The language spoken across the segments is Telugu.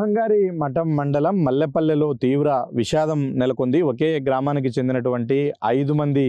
బ్రహ్మంగారి మఠం మండలం మల్లెపల్లెలో తీవ్ర విషాదం నెలకొంది. ఒకే గ్రామానికి చెందినటువంటి ఐదు మంది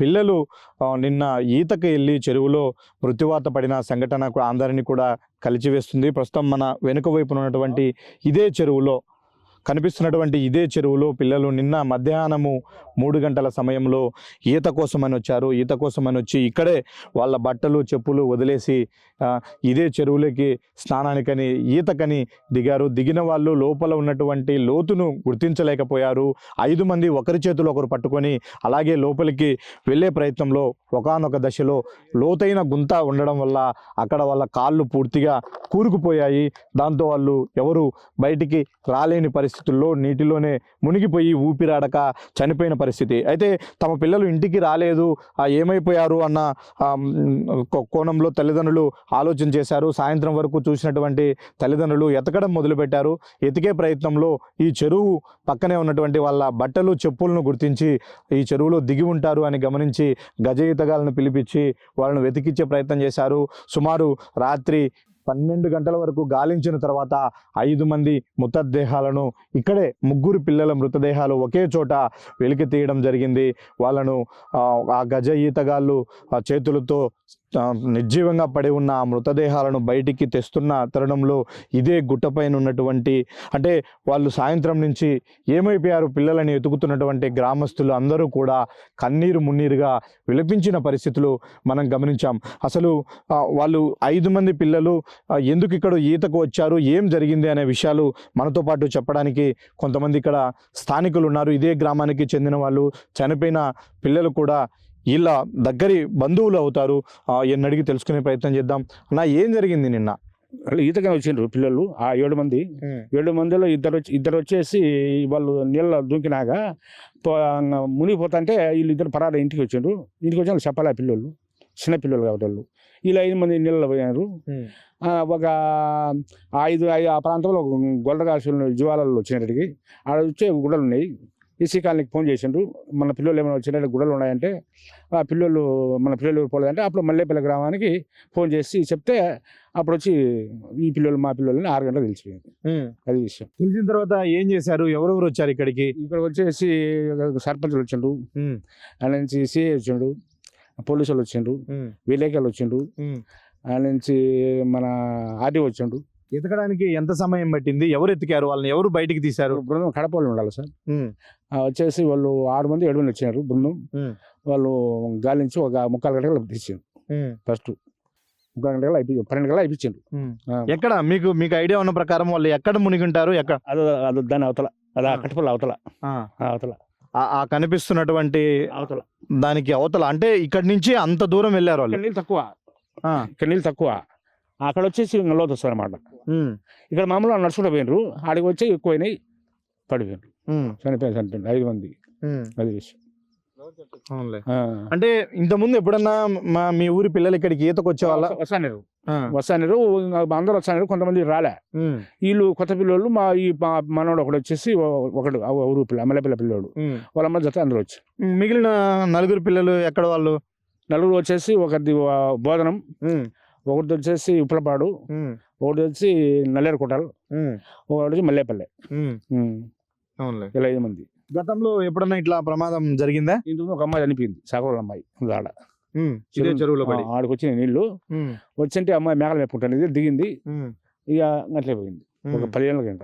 పిల్లలు నిన్న ఈతకు వెళ్ళి చెరువులో మృత్యువాత పడిన సంఘటన అందరినీ కూడా కలిచివేస్తుంది. ప్రస్తుతం మన వెనుక వైపున ఉన్నటువంటి ఇదే చెరువులో కనిపిస్తున్నటువంటి ఇదే చెరువులో పిల్లలు నిన్న మధ్యాహ్నము మూడు గంటల సమయంలో ఈత కోసమని వచ్చారు. ఈత కోసమని వచ్చి ఇక్కడే వాళ్ళ బట్టలు చెప్పులు వదిలేసి ఇదే చెరువులోకి స్నానానికని ఈతకని దిగారు. దిగిన వాళ్ళు లోపల ఉన్నటువంటి లోతును గుర్తించలేకపోయారు. ఐదు మంది ఒకరి చేతులు ఒకరు పట్టుకొని అలాగే లోపలికి వెళ్ళే ప్రయత్నంలో ఒకానొక దశలో లోతైన గుంత ఉండడం వల్ల అక్కడ వాళ్ళ కాళ్ళు పూర్తిగా కూరుకుపోయాయి. దాంతో వాళ్ళు ఎవరు బయటికి రాలేని పరిస్థితుల్లో నీటిలోనే మునిగిపోయి ఊపిరాడక చనిపోయిన పరిస్థితి. అయితే తమ పిల్లలు ఇంటికి రాలేదు. ఏమైపోయారు అన్న కోణంలో తల్లిదండ్రులు ఆలోచన చేశారు. సాయంత్రం వరకు చూసినటువంటి తల్లిదండ్రులు ఎతకడం మొదలుపెట్టారు. ఎతికే ప్రయత్నంలో ఈ చెరువు పక్కనే ఉన్నటువంటి వాళ్ళ బట్టలు చెప్పులను గుర్తించి ఈ చెరువులో దిగి ఉంటారు అని గమనించి గజ ఈతగాలను పిలిపించి వాళ్ళను వెతికిచ్చే ప్రయత్నం చేశారు. సుమారు రాత్రి పన్నెండు గంటల వరకు గాలించిన తర్వాత ఐదు మంది మృతదేహాలను ఇక్కడే ముగ్గురు పిల్లల మృతదేహాలు ఒకే చోట వెలికి తీయడం జరిగింది. వాళ్ళను ఆ, గజ ఈతగాళ్ళు చేతులతో నిర్జీవంగా పడి ఉన్న ఆ మృతదేహాలను బయటికి తెస్తున్న తరుణంలో ఇదే గుట్టపైన ఉన్నటువంటి అంటే వాళ్ళు సాయంత్రం నుంచి ఏమైపోయారు పిల్లలని ఎతుకుతున్నటువంటి గ్రామస్తులు అందరూ కూడా కన్నీరు మున్నీరుగా విలపించిన పరిస్థితులు మనం గమనించాం. అసలు వాళ్ళు ఐదు మంది పిల్లలు ఎందుకు ఇక్కడ ఈతకు వచ్చారు ఏం జరిగింది అనే విషయాలు మనతో పాటు చెప్పడానికి కొంతమంది ఇక్కడ స్థానికులు ఉన్నారు. ఇదే గ్రామానికి చెందిన వాళ్ళు చనిపోయిన పిల్లలు కూడా వీళ్ళ దగ్గరి బంధువులు అవుతారు. ఈయన్ని అడిగి తెలుసుకునే ప్రయత్నం చేద్దాం. అన్న ఏం జరిగింది నిన్న? ఈతగా వచ్చిండ్రు పిల్లలు ఆ ఏడు మంది. ఏడు మందిలో ఇద్దరు వచ్చి ఇద్దరు వచ్చేసి వాళ్ళు నీళ్ళ దూకినాక పో- మునిగిపోతుంటే వీళ్ళు ఇద్దరు పరాద ఇంటికి వచ్చిండ్రు. ఇంటికి వచ్చి వాళ్ళు చెప్పాలి ఆ పిల్లలు చిన్న పిల్లలు కాబట్టి వాళ్ళు. వీళ్ళు ఐదు మంది నీళ్ళలో పోయినారు. ఆ, ఒక ఐదు ఐదు ఆ ప్రాంతంలో గొల్లగాసులు జీవాలలో వచ్చినట్టుకి ఆడ వచ్చే గుడలు ఉన్నాయి. ఈసీ కాలనీకి ఫోన్ చేసిండ్రు. మన పిల్లలు ఏమైనా వచ్చినట్టు గుడలు ఉన్నాయంటే ఆ పిల్లలు మన పిల్లలు పోలేదంటే అప్పుడు మల్లేపల్లి గ్రామానికి ఫోన్ చేసి చెప్తే అప్పుడు వచ్చి ఈ పిల్లలు మా పిల్లలని ఆరు గంటలకు తెలిసిపోయింది అది విషయం. తెలిసిన తర్వాత ఏం చేశారు? ఎవరెవరు వచ్చారు ఇక్కడికి? ఇక్కడ వచ్చేసి సర్పంచులు వచ్చిండ్రు. ఆయన నుంచి సిఐ వచ్చిండు పోలీసులు వచ్చిండ్రు. విలేకరులు వచ్చిండ్రు. ఆయన నుంచి మన ఆర్డీ వచ్చిండు ఎతకడానికి ఎంత సమయం పట్టింది? ఎవరు ఎతికారు? వాళ్ళని ఎవరు బయటికి తీశారు? బృందం కడప వాళ్ళు ఉండాలి సార్. వచ్చేసి వాళ్ళు ఆరు మంది ఏడు మంది వచ్చినారు బృందం. వాళ్ళు గాలి నుంచి ఒక ముక్కాలు గంటలు తీసిండు ఫస్ట్ ముక్కాలు గంటలు అయిపోయి పన్నెండు గంటలు అయిపించిండు ఆ. ఎక్కడ? మీకు మీకు ఐడియా ఉన్న ప్రకారం వాళ్ళు ఎక్కడ మునిగి ఉంటారు ఎక్కడ? అదో అదో దాని అవతల. అది ఆ. కట్టపల్లి అవతల. అవతల. ఆ- కనిపిస్తున్నటువంటి అవతల. దానికి అవతల. అంటే ఇక్కడి నుంచి అంత దూరం వెళ్ళారు వాళ్ళు? తక్కువ. ఇక్కడ నీళ్ళు తక్కువ. అక్కడ వచ్చేసి లోతు వస్తుంది అనమాట ఇక్కడ మామూలుగా నడుచుకుంటూ పోయినరు ఆడికి వచ్చి ఎక్కువైనాయి పడిపోయినారు ఉమ్, చనిపోయి చనిపోయింది ఐదు మంది. అది విషయం. అంటే ఇంత ముందు ఎప్పుడన్నా మా మీ ఊరి పిల్లలు ఇక్కడికి ఈతకు వచ్చే వాళ్ళ వస్తా- వస్తానిరు. వస్తానిరు అందరూ వస్తానిరు కొంతమంది రాలే. వీళ్ళు కొత్త పిల్లోళ్ళు మా ఈ మనోడు ఒకడు వచ్చేసి ఒకడు ఊరు పిల్ల అమలపిల్ల పిల్లోడు. వాళ్ళ అమ్మ జత అందరూ వచ్చి మిగిలిన నలుగురు పిల్లలు ఎక్కడ వాళ్ళు? నలుగురు వచ్చేసి ఒకటి బోధనం. ఒకటి వచ్చేసి ఉప్పలపాడు ఒకటి వచ్చి నల్లేరు కుటాలు ఒకటి వచ్చి మల్లేపల్లె. ఇలా ఐదు మంది. గతంలో ఎప్పుడన్నా ఇట్లా ప్రమాదం జరిగిందా? ఇందులో ఒక అమ్మాయి చనిపోయింది సాగోళ్ళ అమ్మాయి ఆడ. ఇదే చెరువులో పడి. ఆ, ఆడికి వచ్చిన నీళ్ళు వచ్చింటే అమ్మాయి మేకలు మెప్పుకుంటాను ఇది దిగింది. ఇక అట్లే పోయింది. ఒక పదిహేనుల గంట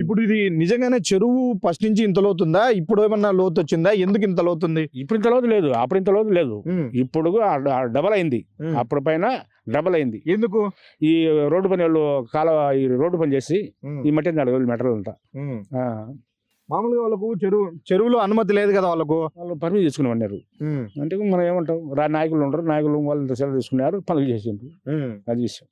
ఇప్పుడు ఇది నిజంగానే చెరువు ఫస్ట్ నుంచి ఇంత లోతుందా? ఇప్పుడు ఏమన్నా లోతు వచ్చిందా? ఎందుకు ఇంత లోతుంది? ఇప్పుడు ఇంత లోతు లేదు. అప్పుడు ఇంత లోతు లేదు. ఇప్పుడు డబల్ అయింది. అప్పుడు పైన డబల్ అయింది. ఎందుకు? ఈ రోడ్డు పని వాళ్ళు కాలువ ఈ రోడ్డు పని చేసి ఈ మట్టి నడవదు మెటల్ అంతా. మామూలుగా వాళ్ళకు చెరువు చెరువులో అనుమతి లేదు కదా వాళ్ళకు? వాళ్ళు పర్మిట్ తీసుకుని అన్నారు అంటే మనం ఏమంటాం? రా నాయకులు ఉంటారు. నాయకులు వాళ్ళు సెలవు తీసుకున్నారు. పనులు చేసిండ్రు. అది విషయం.